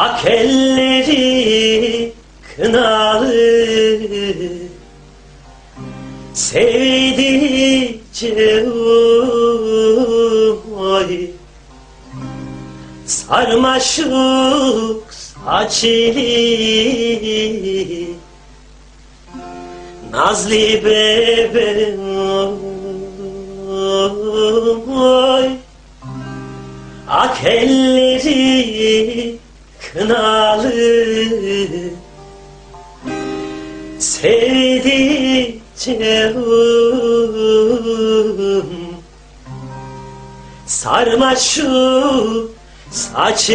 Ak elleri kınalı. Sevdikçe oy. Sarmaşık saçlı. Nazlı bebeğim oy. Ak elleri kınalı Sevdikçe Sarma şu saç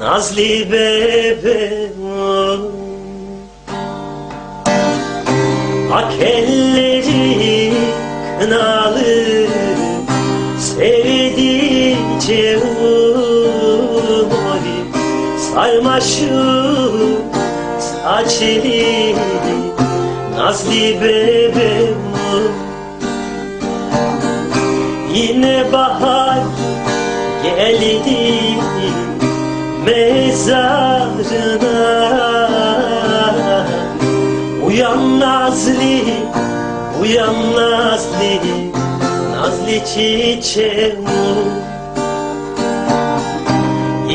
Nazlı bebeğim. Ak elleri kınalı Sevdiğim oy Sarmaşık saçlı Nazlı bebeğim. Yine bahar geldi mezarına. Uyan Nazlı, uyan Nazlı Nazlı çiçeğim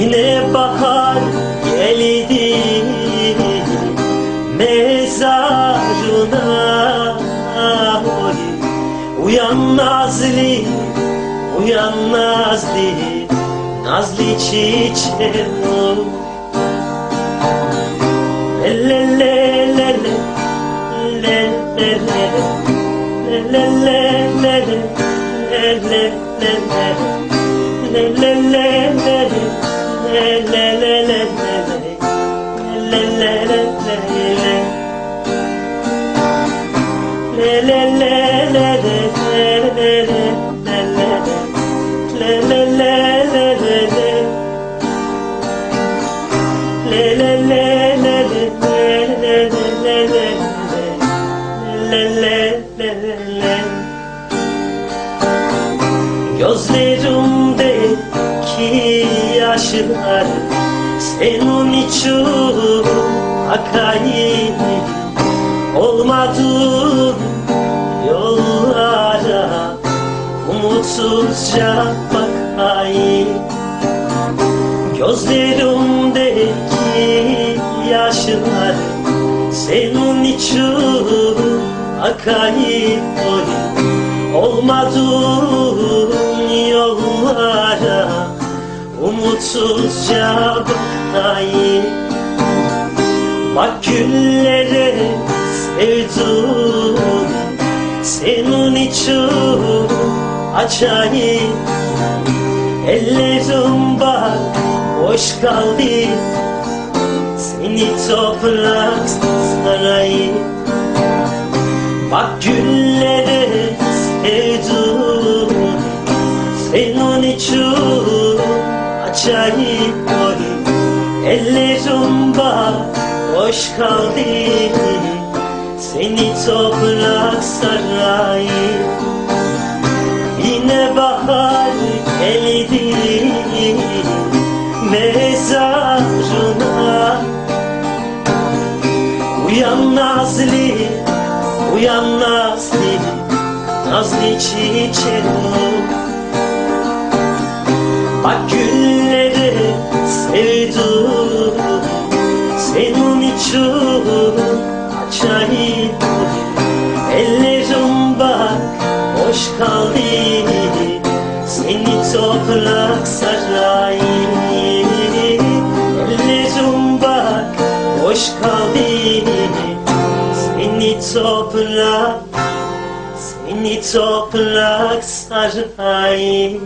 Yine bahar geldi mezarına Oy, Uyan Nazlı, uyan Nazlı Nazlı çiçeğim Le le le le le le le le le le le le le le le le le le Gözlerimdeki yaşlar senin için akayım Olmadın yollara. Umutsuzca bakayım Gözlerimdeki yaşlar senin için akayım oy Olmadın yollara umutsuzca bakayım Bak güllere sevdim Senin için açayım Ellerim bak boş kaldı Seni toprak sarayım Bak güllere sevdim Senin için açayım oy Ellerim bak boş kaldı Seni toprak sarayım. Yine bahar geldi. Mezarına. Uyan Nazlı, uyan Nazlı. Nazlı çiçeğim. Bak gülleri shani Elle zombak hoş kalbini Seni toprak sarayım Elle zombak hoş kalbini Seni toprak Seni toprak sarayım